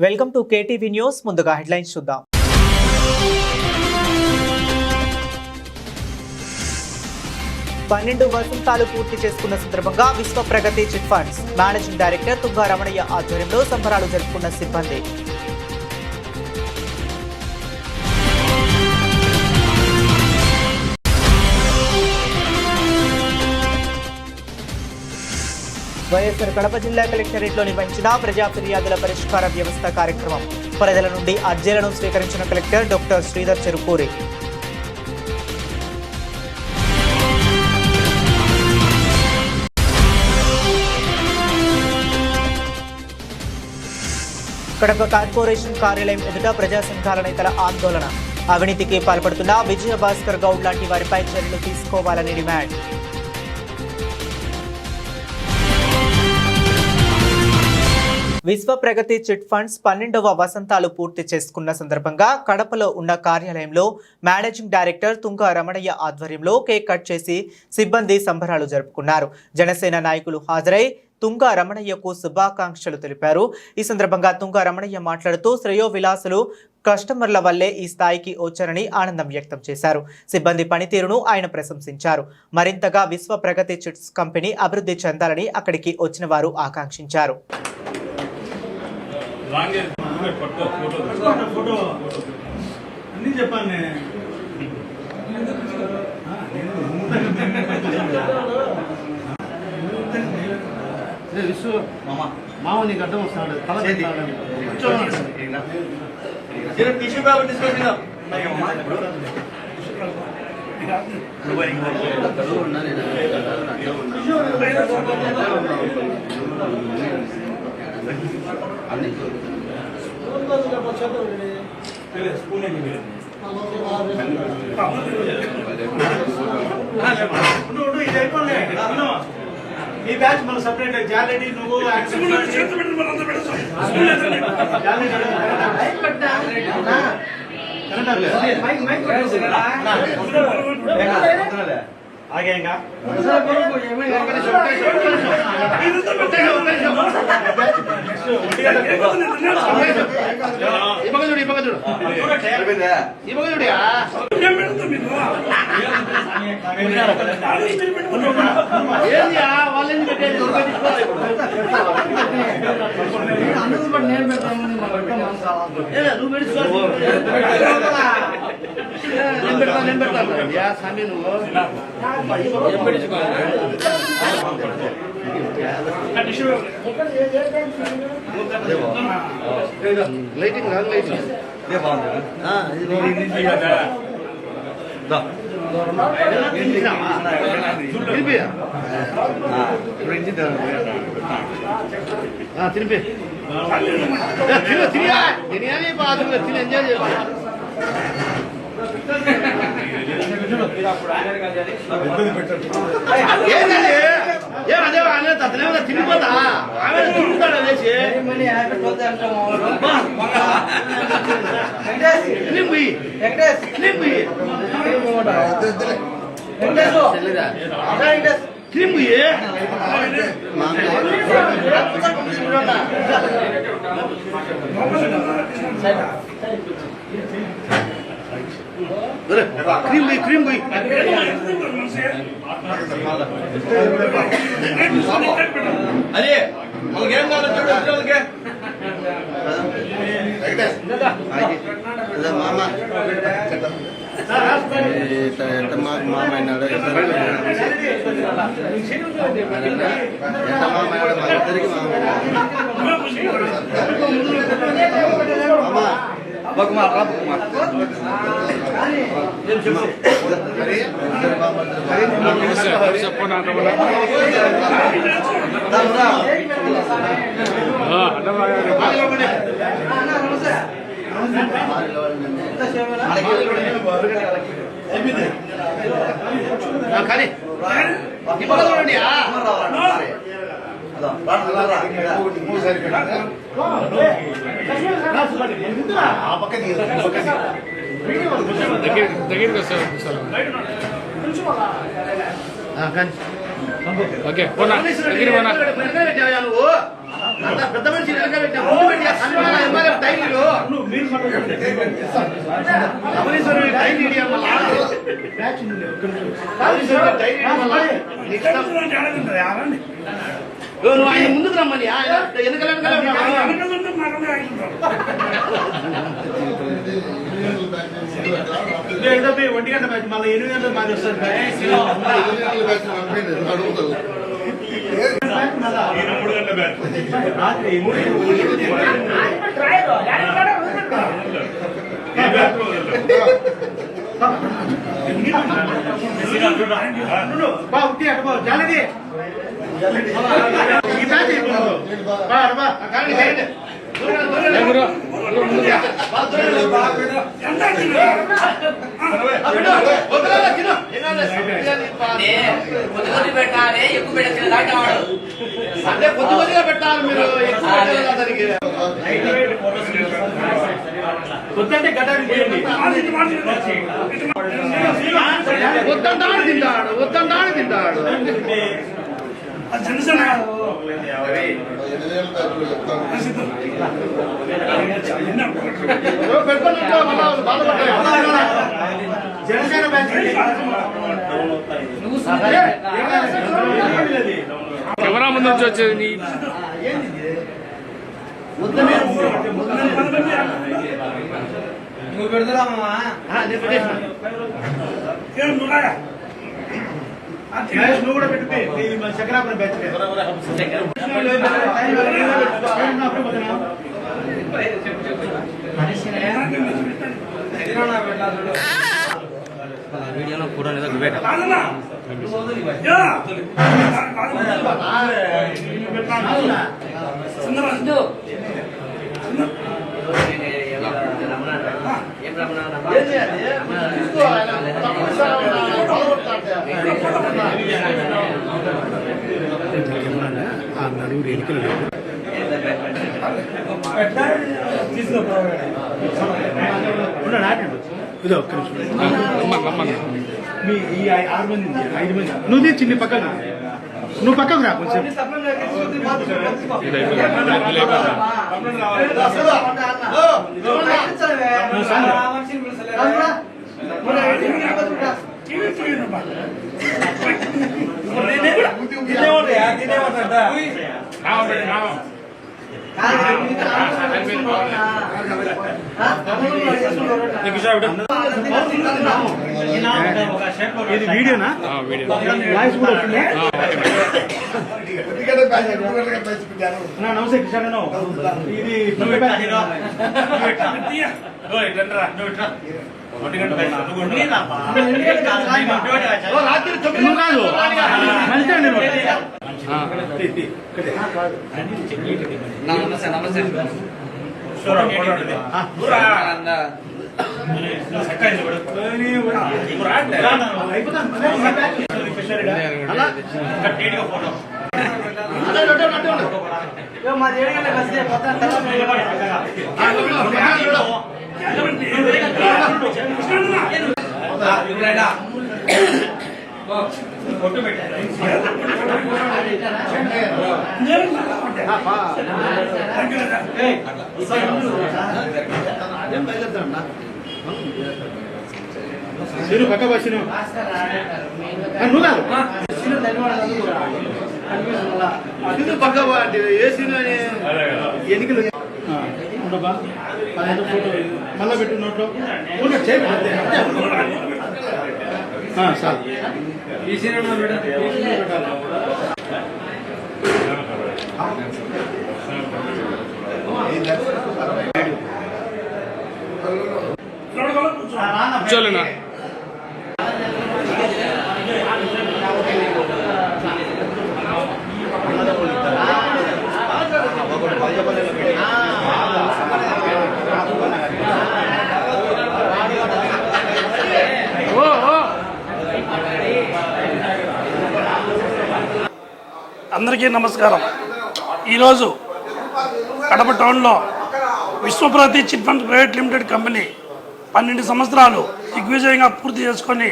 Welcome to KTV news. ముందుగా headlines చూద్దాం. పన్నెండు వసంతాలు పూర్తి చేసుకున్న సందర్భంగా Vishwa Pragathi chit funds. Managing director Tunga Ramanaiah ఆధ్వర్యంలో సంబరాలు జరుపుకున్న సిబ్బంది. వైఎస్ఆర్ కడప జిల్లా కలెక్టరేట్లో నిర్వహించిన ప్రజా ఫిర్యాదుల పరిష్కార వ్యవస్థ కార్యక్రమం ప్రజల నుండి అర్జీలను స్వీకరించిన collector doctor Sridhar Cherukuri. Kadapa corporation కార్యాలయం ఎదుట ప్రజా సంఘాల నేతల ఆందోళన. అవినీతికి పాల్పడుతున్న విజయ భాస్కర్ గౌడ్ లాంటి వారిపై చర్యలు తీసుకోవాలని డిమాండ్. విశ్వ ప్రగతి చిట్ ఫండ్స్ పన్నెండవ వసంతాలు పూర్తి చేసుకున్న సందర్భంగా కడపలో ఉన్న కార్యాలయంలో మేనేజింగ్ డైరెక్టర్ తుంగ రమణయ్య ఆధ్వర్యంలో కేక్ కట్ చేసి సిబ్బంది సంబరాలు జరుపుకున్నారు. జనసేన నాయకులు హాజరై తుంగ రమణయ్యకు శుభాకాంక్షలు తెలిపారు. ఈ సందర్భంగా తుంగ రమణయ్య మాట్లాడుతూ శ్రేయో విలాసులు కస్టమర్ల వల్లే ఈ స్థాయికి వచ్చారని ఆనందం వ్యక్తం చేశారు. సిబ్బంది పనితీరును ఆయన ప్రశంసించారు. మరింతగా విశ్వ ప్రగతి చిట్స్ కంపెనీ అభివృద్ధి చెందాలని అక్కడికి వచ్చిన వారు ఆకాంక్షించారు. లాంగ్ పట్టుకో ఫోటో ఫోటో ఫోటో అన్నీ చెప్పాను నేను విశ్వ మామ నీకు అడ్డం వస్తాడు తల. టిష్యూ పేపర్ తీసుకొచ్చిన స్కూల్ విను. ఈ బ్యాచ్ మన సపరేట్ జాలెడీ నువ్వు ఆగేంగా ఈ పక్క చూడు ఈ పక్క చూడు ఈ పక్క చూడు ఏంది వాళ్ళని పెట్టేది దొరక తీసుకోవాలి అందుకు బట్టి నేను పెడతాను నువ్వు పెట్టుకో నేను పెడతాను నేను పెడతాను యా స్వామి నువ్వు లైటింగ్ రాంగ్ లైటింగ్ తినిపి. తిను తినియా? తినియాని బాధలు తిని ఎంజాయ్ చేయాలి ఏం అదే ఆయన తతనే తినిపోతా ఆమె తిరుగుతాడు అనేసి నింపి నింపి నింపి క్రీమ్ పోయి క్రీమ్ పోయి అదే వాళ్ళకి ఏం కావాలో చూడు వాళ్ళకి మామ ఎంత మాకు మామ అయినాడు ఎంత మామ అయినాడు మా ఇద్దరికి మామ మామ కానీ ఇప్పుడు చూడండి దగ్గరికి వస్తారు ఓకే పోనా. దగ్గర పోనా. నువ్వు అంత పెద్ద మనిషి డైరీ డైరీ నువ్వు ఆయన ముందుకు రమ్మని ఆయన ఒంటి గంట బ్యాచ్ మళ్ళీ ఎనిమిది వస్తుంది బ్యాచ్. రాత్రి జాలది పెట్టాలి ఎక్కువ పెట్టాలి దాకా వాడు అంటే కొద్ది కొద్దిగా పెట్టాలి మీరు వద్దంటే గడ్డానికి చేయండి వద్దంటాడు తింటాడు వద్దంటాడు తింటాడు. ఎవరో పెట్టుకొని ఉంటే మళ్ళా వాళ్ళు బాధపడతారు జనసేన బ్యాచ్ కెమెరా ముందు నుంచి వచ్చేది నీ ఆ, నేను పెట్టేసిన. మహేష్ నువ్వు కూడా పెట్టు ఇది మన శంకరాపురం బ్యాచ్ వీడియోలో కూడా వివేక ఏం రమణ తప్పనిసరి ఆయన బాధపడతాడు. ఇదో ఒక్క నిమిషం నువ్వు తెచ్చి నీ పక్కన నువ్వు పక్కకు రా కొంచెం. నువ్వు. ఇది వీడియోనా? వాయిస్ కూడా వచ్చింది? నమస్తే కిషాన్ అన్న. ఇది నువ్వు బ్యాచ్. ఓ, రాత్రి తొమ్మిది నువ్వు కాదు మంచిగా నేను నమస్తే నమస్తే అలా అదే నటు, నటు, నటు. ఆ, నటు, నేను పక్క బస్సు నువ్వు కాదు పక్క ఏ సీన్ ఎన్నికలు ఆ, ఉండబ్బా పదహైదు ఫోటో. మళ్ళా పెట్టు నోట్లో. ఊరికే చేయి ఈ సినిమా పెట్టాలి? అందరికీ నమస్కారం. ఈరోజు కడప టౌన్లో Vishwaprathi chit fund private limited company పన్నెండు సంవత్సరాలు దిగ్విజయంగా పూర్తి చేసుకొని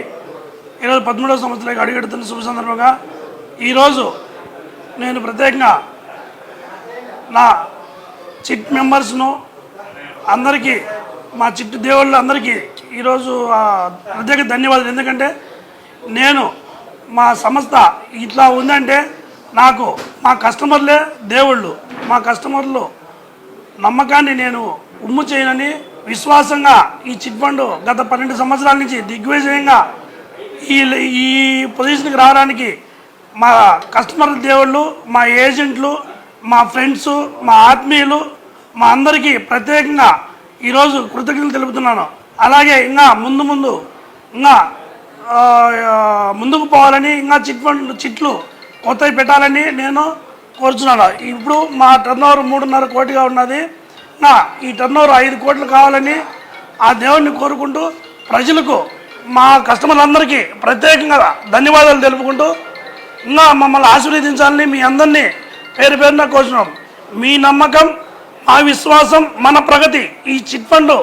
ఈరోజు పదమూడవ సంవత్సరానికి అడుగెడుతున్న శుభ సందర్భంగా ఈరోజు నేను ప్రత్యేకంగా నా చిట్ మెంబర్స్ను అందరికీ మా చిట్టు దేవుళ్ళు అందరికీ ఈరోజు ప్రత్యేక ధన్యవాదాలు. ఎందుకంటే నేను మా సంస్థ ఇట్లా ఉందంటే నాకు మా కస్టమర్లే దేవుళ్ళు. మా కస్టమర్లు నమ్మకాన్ని నేను ఉమ్ము చేయనని విశ్వాసంగా ఈ చిట్ ఫండ్ గత పన్నెండు సంవత్సరాల నుంచి దిగ్విజయంగా ఈ ఈ పొజిషన్కి రావడానికి మా కస్టమర్ దేవుళ్ళు మా ఏజెంట్లు మా ఫ్రెండ్స్ మా ఆత్మీయులు మా అందరికీ ప్రత్యేకంగా ఈరోజు కృతజ్ఞతలు తెలుపుతున్నాను. అలాగే ఇంకా ముందు ముందు ఇంకా ముందుకు పోవాలని ఇంకా చిట్ ఫండ్ చిట్లు కొత్తవి పెట్టాలని నేను కోరుచున్నాను. ఇప్పుడు మా టర్న్ ఓవర్ మూడున్నర కోటిగా ఉన్నది. నా ఈ టర్న్ ఓవర్ ఐదు కోట్లు కావాలని ఆ దేవుణ్ణి కోరుకుంటూ ప్రజలకు మా కస్టమర్లందరికీ ప్రత్యేకంగా ధన్యవాదాలు తెలుపుకుంటూ ఇంకా మమ్మల్ని ఆశీర్వదించాలని మీ అందరినీ పేరు పేరున కోరుచున్నాం. మీ నమ్మకం మా విశ్వాసం మన ప్రగతి ఈ చిట్ ఫండ్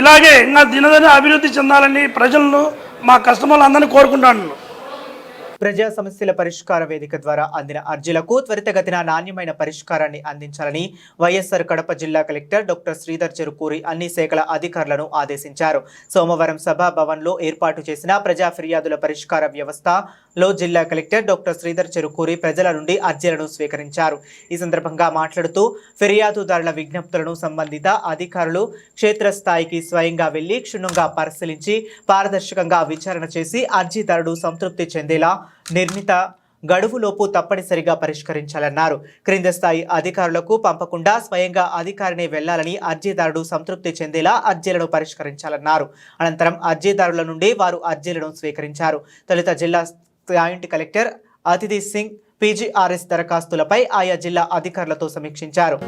ఇలాగే ఇంకా దినదిన అభివృద్ధి చెందాలని ప్రజలను మా కస్టమర్లు అందరినీ కోరుకుంటాను ప్రజా సమస్యల పరిష్కార వేదిక ద్వారా అందిన అర్జీలకు త్వరితగతిన నాణ్యమైన పరిష్కారాన్ని అందించాలని వైఎస్ఆర్ కడప జిల్లా కలెక్టర్ డాక్టర్ శ్రీధర్ చెరుకూరి అన్ని శాఖల అధికారులను ఆదేశించారు. సోమవారం సభా భవన్లో ఏర్పాటు చేసిన ప్రజా ఫిర్యాదుల పరిష్కార వ్యవస్థ లో జిల్లా కలెక్టర్ డాక్టర్ శ్రీధర్ చెరుకూరి ప్రజల నుండి అర్జీలను స్వీకరించారు. ఈ సందర్భంగా మాట్లాడుతూ ఫిర్యాదుదారుల విజ్ఞప్తులను సంబంధిత అధికారులు క్షేత్రస్థాయికి స్వయంగా వెళ్ళి క్షుణ్ణంగా పరిశీలించి పారదర్శకంగా విచారణ చేసి అర్జీదారుడు సంతృప్తి చెందేలా నిర్ణీత గడువులోపు తప్పనిసరిగా పరిష్కరించాలన్నారు. క్రింద స్థాయి అధికారులకు పంపకుండా స్వయంగా అధికారిని వెళ్ళాలని అర్జీదారుడు సంతృప్తి చెందేలా అర్జీలను పరిష్కరించాలన్నారు. అనంతరం అర్జీదారుల నుండి వారు అర్జీలను స్వీకరించారు. తొలుత జిల్లా జాయింట్ కలెక్టర్ అతిథి సింగ్ పీజీఆర్ఎస్ దరఖాస్తులపై ఆయా జిల్లా అధికారులతో సమీక్షించారు.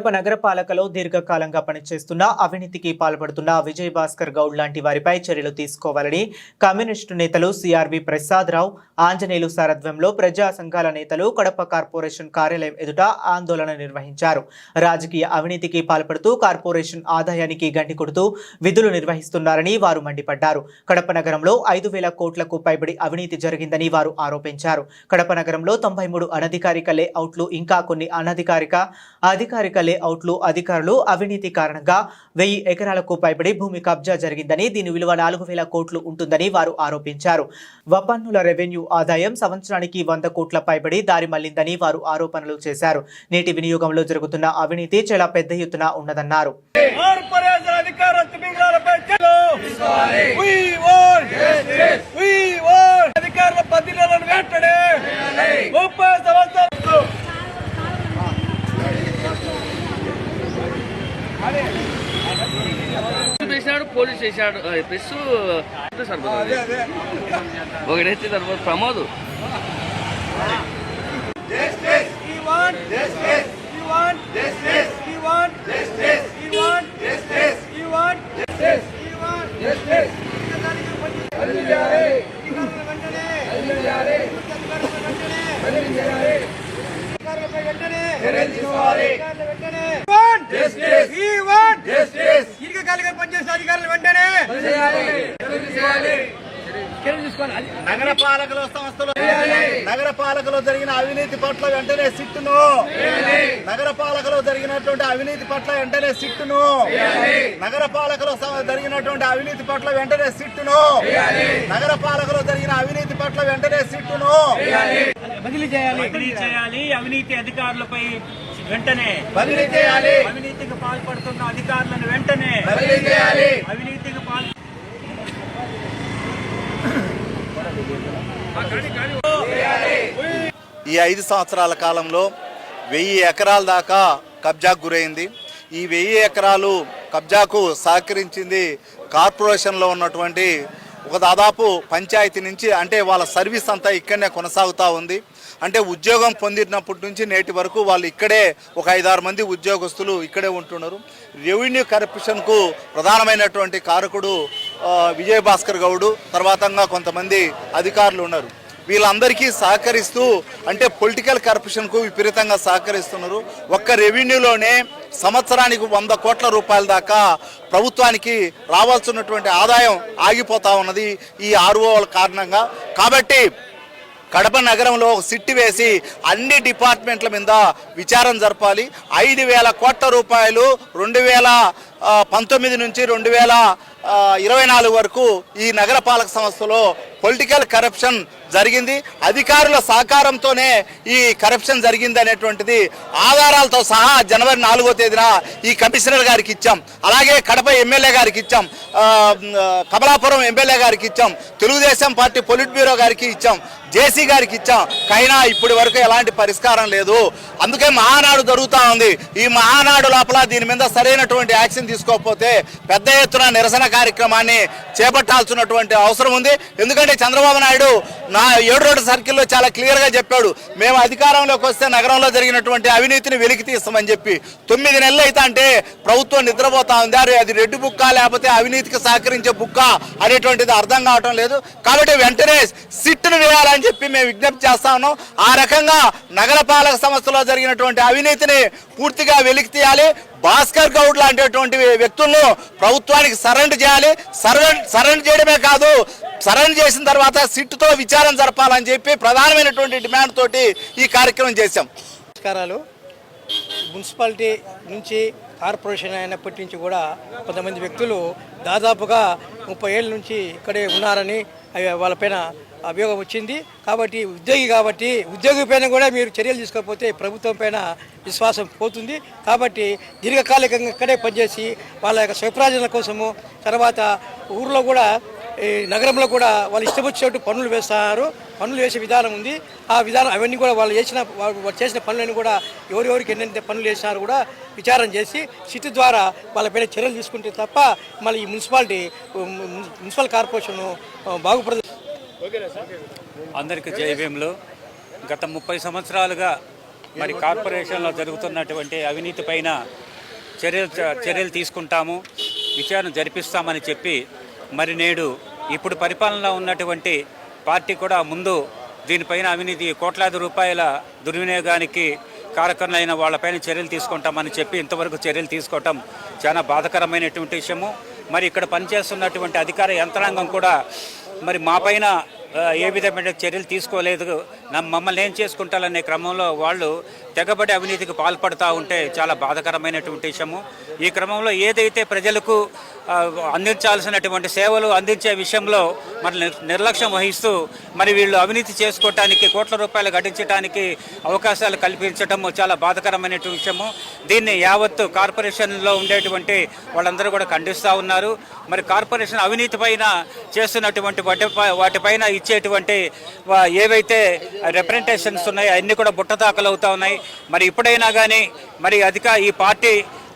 కడప నగరపాలకలో దీర్ఘకాలంగా పనిచేస్తున్న అవినీతికి పాల్పడుతున్న విజయ్ భాస్కర్ గౌడ్ లాంటి వారిపై చర్యలు తీసుకోవాలని కమ్యూనిస్టు నేతలు సిఆర్బి ప్రసాదరావు ఆంజనేయులు సారథ్యంలో ప్రజా సంఘాల నేతలు కడప కార్పొరేషన్ కార్యాలయం ఎదుట ఆందోళన నిర్వహించారు. రాజకీయ అవినీతికి పాల్పడుతూ కార్పొరేషన్ ఆదాయానికి గంటి కొడుతూ విధులు నిర్వహిస్తున్నారని వారు మండిపడ్డారు. కడప నగరంలో ఐదు వేల కోట్లకు పైబడి అవినీతి జరిగిందని వారు ఆరోపించారు. కడప నగరంలో తొంభై మూడు అనధికారిక లేఅవుట్లు ఇంకా కొన్ని అనధికారిక అధికారిక లేఅవుట్లు అధికారులు అవినీతి కారణంగా వెయ్యి ఎకరాలకు పైబడి భూమి కబ్జా జరిగిందని దీని విలువ నాలుగు వేల కోట్లు ఉంటుందని వారు ఆరోపించారు. వపన్నుల రెవెన్యూ ఆదాయం సంవత్సరానికి వంద కోట్ల పైబడి దారి మళ్ళిందని వారు ఆరోపణలు చేశారు. నీటి వినియోగంలో జరుగుతున్న అవినీతి చాలా పెద్ద ఎత్తున ఉన్నదన్నారు. ముప్పై సంవత్సరాలు తిమింగళాలపై చర్యలు We want We want అధికారుల బదిలీలను వెంటనే ముప్పై సంవత్సరాలు వేసినాడు పోలీస్ చేశాడు ప్రెస్ సరిపోతుంది ఒకటైతే సరిపోతుంది ప్రమాదం We want justice. We want justice. We want justice. We want justice. We want justice. We want justice. అధికారులు వెంటనే నగర పాలకల సంస్థలో నగర పాలకలో జరిగిన అవినీతి పట్ల వెంటనే సిట్టును నగర పాలకలో జరిగినటువంటి అవినీతి పట్ల వెంటనే సిట్టును నగర పాలకలో జరిగినటువంటి అవినీతి పట్ల వెంటనే సిట్టును నగర పాలకలో జరిగిన అవినీతి పట్ల వెంటనే సిట్టును బదిలీ చేయాలి. బదిలీ చేయాలి. అవినీతి అధికారులపై వెంటనే బదిలీ చేయాలి అవినీతికి పాల్పడుతున్న అధికారులను వెంటనే బదిలీ చేయాలి అవినీతికి పాల్ ఈ ఐదు సంవత్సరాల కాలంలో వెయ్యి ఎకరాల దాకా కబ్జాకు గురైంది. ఈ వెయ్యి ఎకరాలు కబ్జాకు సహకరించింది కార్పొరేషన్లో ఉన్నటువంటి ఒక దాదాపు పంచాయతీ నుంచి అంటే వాళ్ళ సర్వీస్ అంతా ఇక్కడనే కొనసాగుతూ ఉంది. అంటే ఉద్యోగం పొందినప్పటి నుంచి నేటి వరకు వాళ్ళు ఇక్కడే ఒక ఐదారు మంది ఉద్యోగస్తులు ఇక్కడే ఉంటున్నారు. రెవెన్యూ కరప్షన్కు ప్రధానమైనటువంటి కారకుడు విజయభాస్కర్ భాస్కర్ గౌడు తర్వాతంగా కొంతమంది అధికారులు ఉన్నారు. వీళ్ళందరికీ సహకరిస్తూ అంటే పొలిటికల్ కరప్షన్కు విపరీతంగా సహకరిస్తున్నారు. ఒక్క రెవెన్యూలోనే సంవత్సరానికి వంద కోట్ల రూపాయల దాకా ప్రభుత్వానికి రావాల్సినటువంటి ఆదాయం ఆగిపోతా ఉన్నది ఈ ఆర్ఓల కారణంగా. కాబట్టి కడప నగరంలో సిట్టి వేసి అన్ని డిపార్ట్మెంట్ల మీద విచారం జరపాలి. ఐదు వేల కోట్ల రూపాయలు రెండు వేల పంతొమ్మిది నుంచి రెండు వేల ఇరవై నాలుగు వరకు ఈ నగరపాలక సంస్థలో పొలిటికల్ కరప్షన్ జరిగింది. అధికారుల సహకారంతోనే ఈ కరప్షన్ జరిగింది అనేటువంటిది ఆధారాలతో సహా జనవరి నాలుగో తేదీన ఈ కమిషనర్ గారికి ఇచ్చాం. అలాగే కడప ఎమ్మెల్యే గారికి ఇచ్చాం. కమలాపురం ఎమ్మెల్యే గారికి ఇచ్చాం. తెలుగుదేశం పార్టీ పొలిట్ బ్యూరో గారికి ఇచ్చాం. జేసీ గారికి ఇచ్చాం. కైనా ఇప్పటి వరకు ఎలాంటి పరిష్కారం లేదు. అందుకే మహానాడు జరుగుతూ ఉంది. ఈ మహానాడు లోపల దీని మీద సరైనటువంటి యాక్షన్ తీసుకోకపోతే పెద్ద ఎత్తున నిరసన కార్యక్రమాన్ని చేపట్టాల్సినటువంటి అవసరం ఉంది. ఎందుకంటే చంద్రబాబు నాయుడు నా ఏడు రోడ్డు సర్కిల్లో చాలా క్లియర్గా చెప్పాడు. మేము అధికారంలోకి వస్తే నగరంలో జరిగినటువంటి అవినీతిని వెలికి తీస్తామని చెప్పి. తొమ్మిది నెలలు అయితే అంటే ప్రభుత్వం నిద్రపోతా ఉంది. అరే అది రెడ్డి బుక్క లేకపోతే అవినీతికి సహకరించే బుక్క అనేటువంటిది అర్థం కావటం లేదు. కాబట్టి వెంటనే సిట్టును వేయాలని చెప్పి మేము విజ్ఞప్తి చేస్తా ఉన్నాం. ఆ రకంగా నగరపాలక సంస్థలో జరిగినటువంటి అవినీతిని పూర్తిగా వెలికి తీయాలి. భాస్కర్ గౌడ్ లాంటిటువంటి వ్యక్తులను ప్రభుత్వానికి సరెండర్ చేయాలి. సరెండర్ సరెండర్ చేయడమే కాదు సరెండర్ చేసిన తర్వాత సిట్టుతో విచారం జరపాలని చెప్పి ప్రధానమైనటువంటి డిమాండ్ తోటి ఈ కార్యక్రమం చేశాం. నమస్కారాలు. మున్సిపాలిటీ నుంచి కార్పొరేషన్ అయినప్పటి నుంచి కూడా కొంతమంది వ్యక్తులు దాదాపుగా ముప్పై ఏళ్ళ నుంచి ఇక్కడే ఉన్నారని అవి వాళ్ళపైన అభియోగం వచ్చింది కాబట్టి ఉద్యోగి కాబట్టి ఉద్యోగి పైన కూడా మీరు చర్యలు తీసుకోకపోతే ప్రభుత్వం పైన విశ్వాసం పోతుంది. కాబట్టి దీర్ఘకాలికంగా ఇక్కడే పనిచేసి వాళ్ళ యొక్క స్వప్రాజన కోసము తర్వాత ఊర్లో కూడా ఈ నగరంలో కూడా వాళ్ళు ఇష్టం వచ్చినట్టు పనులు వేస్తారు. పనులు వేసే విధానం ఉంది. ఆ విధానం అవన్నీ కూడా వాళ్ళు చేసిన వాళ్ళు చేసిన పనులన్నీ కూడా ఎవరెవరికి ఎన్నెంత పనులు చేసినారు కూడా విచారం చేసి సిటీ ద్వారా వాళ్ళపైన చర్యలు తీసుకుంటే తప్ప మళ్ళీ ఈ మున్సిపాలిటీ మున్సిపల్ కార్పొరేషన్ బాగుపడదు. అందరికీ జయభీములు గత ముప్పై సంవత్సరాలుగా మరి కార్పొరేషన్లో జరుగుతున్నటువంటి అవినీతి పైన చర్యలు చర్యలు తీసుకుంటాము విచారణ జరిపిస్తామని చెప్పి మరి నేడు ఇప్పుడు పరిపాలనలో ఉన్నటువంటి పార్టీ కూడా ముందు దీనిపైన అవినీతి కోట్లాది రూపాయల దుర్వినియోగానికి కారకులైన వాళ్ళపైన చర్యలు తీసుకుంటామని చెప్పి ఇంతవరకు చర్యలు తీసుకోవటం చాలా బాధకరమైనటువంటి విషయము. మరి ఇక్కడ పనిచేస్తున్నటువంటి అధికార యంత్రాంగం కూడా మరి మా పైన ఏ విధమైన చర్యలు తీసుకోలేదు. మమ్మల్ని ఏం చేసుకుంటారనే క్రమంలో వాళ్ళు తెగబడి అవినీతికి పాల్పడుతూ ఉంటే చాలా బాధకరమైనటువంటి విషయము. ఈ క్రమంలో ఏదైతే ప్రజలకు అందించాల్సినటువంటి సేవలు అందించే విషయంలో మరి నిర్లక్ష్యం వహిస్తూ మరి వీళ్ళు అవినీతి చేసుకోవటానికి కోట్ల రూపాయలు గడించడానికి అవకాశాలు కల్పించడం చాలా బాధకరమైనటువంటి విషయము. దీన్ని యావత్తు కార్పొరేషన్లో ఉండేటువంటి వాళ్ళందరూ కూడా ఖండిస్తూ ఉన్నారు. మరి కార్పొరేషన్ అవినీతి పైన చేస్తున్నటువంటి వాటి వాటిపైన ఇచ్చేటువంటి ఏవైతే రిప్రజెంటేషన్స్ ఉన్నాయి అన్నీ కూడా బుట్టదాఖలు అవుతా ఉన్నాయి. మరి ఇప్పుడైనా కానీ మరి అధిక ఈ పార్టీ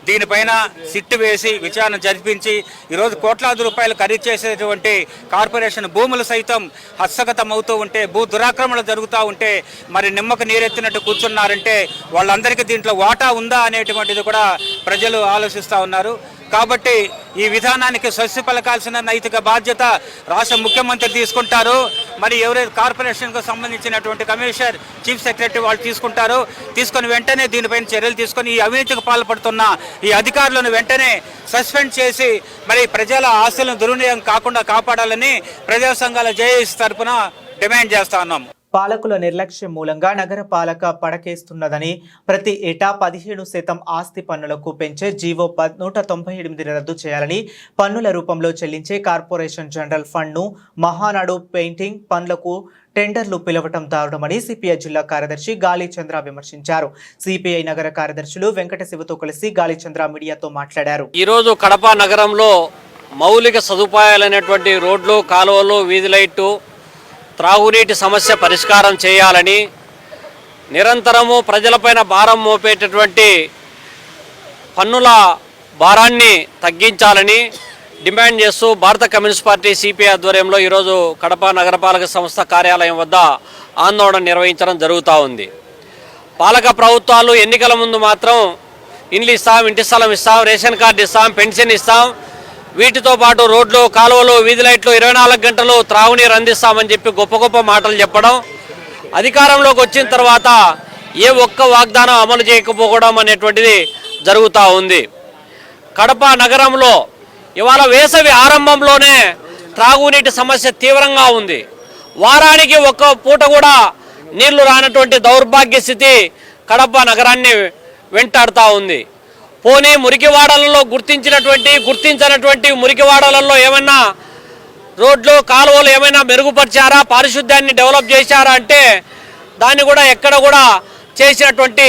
దీనిపైన సిట్టు వేసి విచారణ జరిపించి ఈరోజు కోట్లాది రూపాయలు ఖరీదు చేసేటువంటి కార్పొరేషన్ భూములు సైతం హస్తగతం అవుతూ ఉంటే భూ దురాక్రమణలు జరుగుతూ ఉంటే మరి నిమ్మకు నీరెత్తినట్టు కూర్చున్నారంటే వాళ్ళందరికీ దీంట్లో వాటా ఉందా అనేటువంటిది కూడా ప్రజలు ఆలోచిస్తూ ఉన్నారు. కాబట్టి ఈ విధానానికి స్వస్తి పలకాల్సిన నైతిక బాధ్యత రాష్ట్ర ముఖ్యమంత్రి తీసుకుంటారు. మరి ఎవరైతే కార్పొరేషన్కు సంబంధించినటువంటి కమిషనర్ చీఫ్ సెక్రటరీ వాళ్ళు తీసుకుంటారు తీసుకొని వెంటనే దీనిపైన చర్యలు తీసుకొని ఈ అవినీతికి పాల్పడుతున్న ఈ అధికారులను వెంటనే సస్పెండ్ చేసి మరి ప్రజల ఆస్తులను దుర్వినియోగం కాకుండా కాపాడాలని ప్రజా సంఘాల జేఏసీ తరఫున డిమాండ్ చేస్తా ఉన్నాం. పాలకుల నిర్లక్ష్యం మూలంగా నగరపాలక పడకేస్తున్నదని ప్రతి ఏటా పదిహేను శాతం ఆస్తి పన్నులకు పెంచే జీవో ప నూట తొంభై ఎనిమిదిని రద్దు చేయాలని పన్నుల రూపంలో చెల్లించే కార్పొరేషన్ జనరల్ ఫండ్ను మహానాడు పెయింటింగ్ పనులకు టెండర్లు పిలవటం దారుణమని సిపిఐ జిల్లా కార్యదర్శి గాలి చంద్ర విమర్శించారు. సిపిఐ నగర కార్యదర్శులు వెంకట శివతో కలిసి గాలి చంద్ర మీడియాతో మాట్లాడారు. ఈరోజు కడప నగరంలో మౌలిక సదుపాయాలైనటువంటి రోడ్లు కాలువలు వీధి లైటు త్రాగునీటి సమస్య పరిష్కారం చేయాలని నిరంతరము ప్రజలపైన భారం మోపేటటువంటి పన్నుల భారాన్ని తగ్గించాలని డిమాండ్ చేస్తూ భారత కమ్యూనిస్ట్ పార్టీ సిపిఐ ఆధ్వర్యంలో ఈరోజు కడప నగరపాలక సంస్థ కార్యాలయం వద్ద ఆందోళన నిర్వహించడం జరుగుతూ ఉంది. పాలక ప్రభుత్వాలు ఎన్నికల ముందు మాత్రం ఇండ్లు ఇస్తాం ఇంటి స్థలం ఇస్తాం రేషన్ కార్డు ఇస్తాం పెన్షన్ ఇస్తాం వీటితో పాటు రోడ్లు కాలువలు వీధి లైట్లు ఇరవై నాలుగు గంటలు త్రాగునీరు అందిస్తామని చెప్పి గొప్ప గొప్ప మాటలు చెప్పడం. అధికారంలోకి వచ్చిన తర్వాత ఏ ఒక్క వాగ్దానం అమలు చేయకపోవడం అనేటువంటిది జరుగుతూ ఉంది. కడప నగరంలో ఇవాళ వేసవి ఆరంభంలోనే త్రాగునీటి సమస్య తీవ్రంగా ఉంది. వారానికి ఒక్క పూట కూడా నీళ్ళు రానటువంటి దౌర్భాగ్య స్థితి కడప నగరాన్ని వెంటాడుతూ ఉంది. పోనీ మురికివాడలలో గుర్తించినటువంటి గుర్తించినటువంటి మురికివాడలలో ఏమన్నా రోడ్లు కాలువలు ఏమైనా మెరుగుపరిచారా పారిశుద్ధ్యాన్ని డెవలప్ చేశారా అంటే దాన్ని కూడా ఎక్కడ కూడా చేసినటువంటి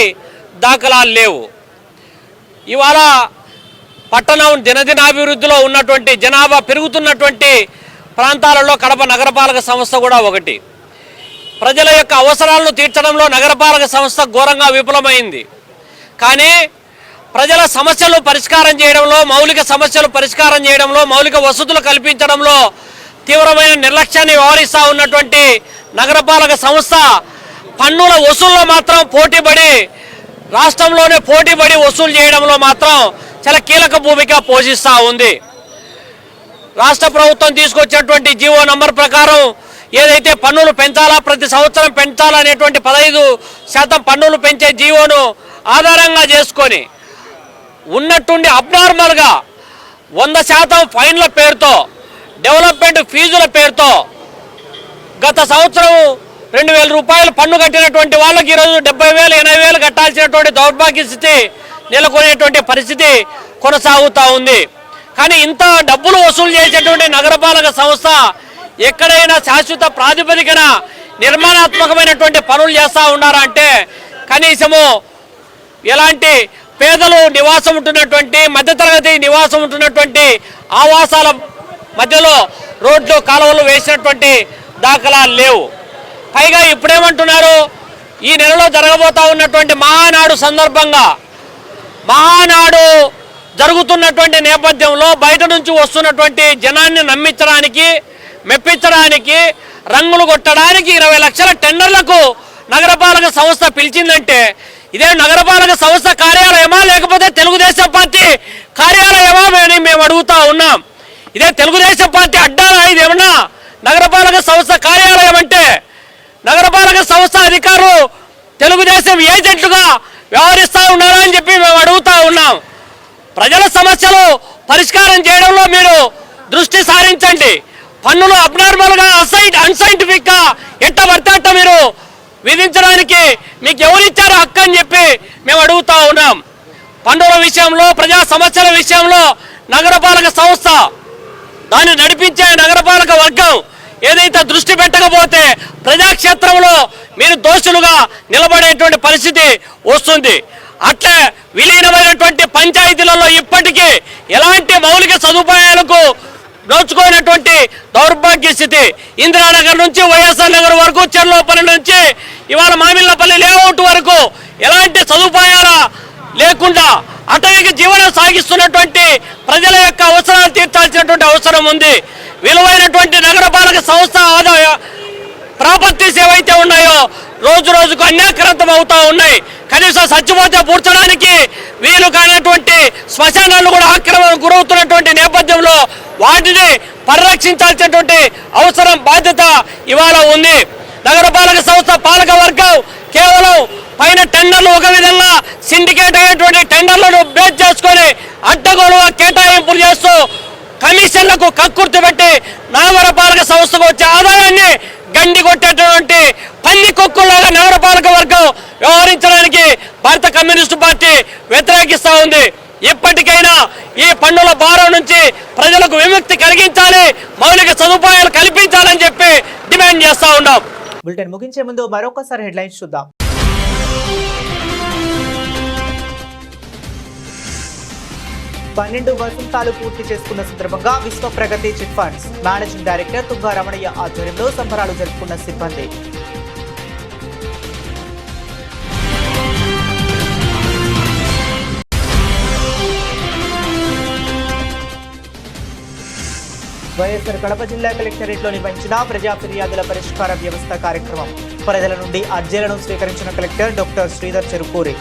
దాఖలాలు లేవు. ఇవాళ పట్టణం దినదినాభివృద్ధిలో ఉన్నటువంటి జనాభా పెరుగుతున్నటువంటి ప్రాంతాలలో కడప నగరపాలక సంస్థ కూడా ఒకటి. ప్రజల యొక్క అవసరాలను తీర్చడంలో నగరపాలక సంస్థ ఘోరంగా విఫలమైంది. కానీ ప్రజల సమస్యలు పరిష్కారం చేయడంలో మౌలిక సమస్యలు పరిష్కారం చేయడంలో మౌలిక వసతులు కల్పించడంలో తీవ్రమైన నిర్లక్ష్యాన్ని వ్యవహరిస్తూ ఉన్నటువంటి నగరపాలక సంస్థ పన్నుల వసూల్లో మాత్రం పోటీపడి రాష్ట్రంలోనే పోటీపడి వసూలు చేయడంలో మాత్రం చాలా కీలక భూమిక పోషిస్తూ ఉంది. రాష్ట్ర ప్రభుత్వం తీసుకొచ్చినటువంటి జీవో నంబర్ ప్రకారం ఏదైతే పన్నులు పెంచాలా ప్రతి సంవత్సరం పెంచాలా అనేటువంటి పదహైదు శాతం పన్నులు పెంచే జీవోను ఆధారంగా చేసుకొని ఉన్నట్టుండి అబ్నార్మల్గా వంద శాతం ఫైన్ల పేరుతో డెవలప్మెంట్ ఫీజుల పేరుతో గత సంవత్సరం రెండు వేల రూపాయలు పన్ను కట్టినటువంటి వాళ్ళకి ఈరోజు డెబ్బై వేలు ఎనభై వేలు కట్టాల్సినటువంటి దౌర్భాగ్య స్థితి నెలకొనేటువంటి పరిస్థితి కొనసాగుతూ ఉంది. కానీ ఇంత డబ్బులు వసూలు చేసేటువంటి నగరపాలక సంస్థ ఎక్కడైనా శాశ్వత ప్రాతిపదికన నిర్మాణాత్మకమైనటువంటి పనులు చేస్తూ ఉన్నారంటే కనీసము ఎలాంటి పేదలు నివాసం ఉంటున్నటువంటి మధ్యతరగతి నివాసం ఉంటున్నటువంటి ఆవాసాల మధ్యలో రోడ్లు కాలువలు వేసినటువంటి దాఖలాలు లేవు. పైగా ఇప్పుడేమంటున్నారు ఈ నెలలో జరగబోతా ఉన్నటువంటి మహానాడు సందర్భంగా మహానాడు జరుగుతున్నటువంటి నేపథ్యంలో బయట నుంచి వస్తున్నటువంటి జనాన్ని నమ్మించడానికి మెప్పించడానికి రంగులు కొట్టడానికి ఇరవై లక్షల టెండర్లకు నగరపాలక సంస్థ పిలిచిందంటే ఇదే నగరపాలక సంస్థ కార్యాలయమా లేకపోతే తెలుగుదేశం పార్టీ కార్యాలయమా అని మేము అడుగుతా ఉన్నాం. ఇదే తెలుగుదేశం పార్టీ అడ్డాలా? ఇదేమన్నా నగరపాలక సంస్థ కార్యాలయం అంటే నగరపాలక సంస్థ అధికారులు తెలుగుదేశం ఏజెంట్లుగా వ్యవహరిస్తూ ఉన్నారా అని చెప్పి మేము అడుగుతా ఉన్నాం. ప్రజల సమస్యలు పరిష్కారం చేయడంలో మీరు దృష్టి సారించండి. పన్నులు అబ్నార్మల్గా అన్సైంటిఫిక్గా ఎట్ట పడితే అట్ట మీరు విధించడానికి మీకు ఎవరిచ్చారో హక్కు అని చెప్పి మేము అడుగుతా ఉన్నాం. పన్నుల విషయంలో ప్రజా సమస్యల విషయంలో నగరపాలక సంస్థ దాన్ని నడిపించే నగరపాలక వర్గం ఏదైతే దృష్టి పెట్టకపోతే ప్రజాక్షేత్రంలో మీరు దోషులుగా నిలబడేటువంటి పరిస్థితి వస్తుంది. అట్లే విలీనమైనటువంటి పంచాయతీలలో ఇప్పటికీ ఎలాంటి మౌలిక సదుపాయాలకు నోచుకోనటువంటి దౌర్భాగ్య స్థితి. ఇందిరానగర్ నుంచి వైఎస్ఆర్ నగర్ వరకు చెర్లోపల్లి నుంచి ఇవాళ మామిళ్ళపల్లి లేఅవుట్ వరకు ఎలాంటి సదుపాయాల లేకుండా అటవీకి జీవనం సాగిస్తున్నటువంటి ప్రజల యొక్క అవసరాలు తీర్చాల్సినటువంటి అవసరం ఉంది. విలువైనటువంటి నగరపాలక సంస్థ ఆదాయ ప్రాపర్టీస్ ఏవైతే ఉన్నాయో రోజు రోజుకు అన్యాక్రాంతం అవుతా ఉన్నాయి. కనీసం చచ్చిపోతే పూడ్చడానికి వీలు కానటువంటి శ్మశానాలు కూడా ఆక్రమణ గురవుతున్నటువంటి నేపథ్యం వాటిని పరిరక్షించాల్సినటువంటి అవసరం బాధ్యత ఇవాళ ఉంది. నగరపాలక సంస్థ పాలక వర్గం కేవలం పైన టెండర్లు ఒక విధంగా సిండికేట్ అయ్యేటువంటి టెండర్లను బేస్ చేసుకొని అడ్డగోలుగా కేటాయింపులు చేస్తూ కమిషన్లకు కక్కుర్తి పెట్టి నగరపాలక సంస్థకు వచ్చే ఆదాయాన్ని గండి కొట్టేటటువంటి పల్లి కుక్కుల్లాగా నగరపాలక వర్గం వ్యవహరించడానికి భారత కమ్యూనిస్టు పార్టీ వ్యతిరేకిస్తూ ఉంది. ఇప్పటికైనా ఈ పన్నుల భారం నుంచి ప్రజలకు విముక్తి కలిగించాలి మౌలిక సదుపాయాలు కల్పించాలని చెప్పి డిమాండ్ చేస్తా ఉన్నాం. బులెటిన్ ముగించే ముందు మరొకసారి హెడ్లైన్స్ చూద్దాం. పన్నెండు వసంతాలు పూర్తి చేసుకున్న సందర్భంగా Vishwa Pragathi chit funds. Managing director Tunga Ramanaiah ఆధ్వర్యంలో సంబరాలు జరుపుకున్న సిబ్బంది. వైఎస్ఆర్ కడప జిల్లా కలెక్టరేట్లో నిర్వహించిన ప్రజా ఫిర్యాదుల పరిష్కార వ్యవస్థ కార్యక్రమం. ప్రజల నుండి అర్జీలను స్వీకరించిన collector doctor Sridhar Cherukuri.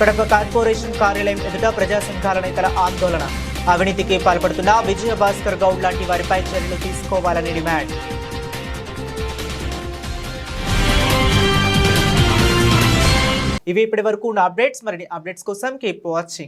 Kadapa corporation కార్యాలయం ఎదుట ప్రజా సంఘాల నేతల ఆందోళన. అవినీతికి పాల్పడుతున్న విజయ భాస్కర్ గౌడ్ లాంటి వారిపై చర్యలు తీసుకోవాలని డిమాండ్. ఇవి ఇప్పటి వరకు ఉన్న అప్డేట్స్ మరిన్ని అప్డేట్స్ కోసం కీప్ వాచింగ్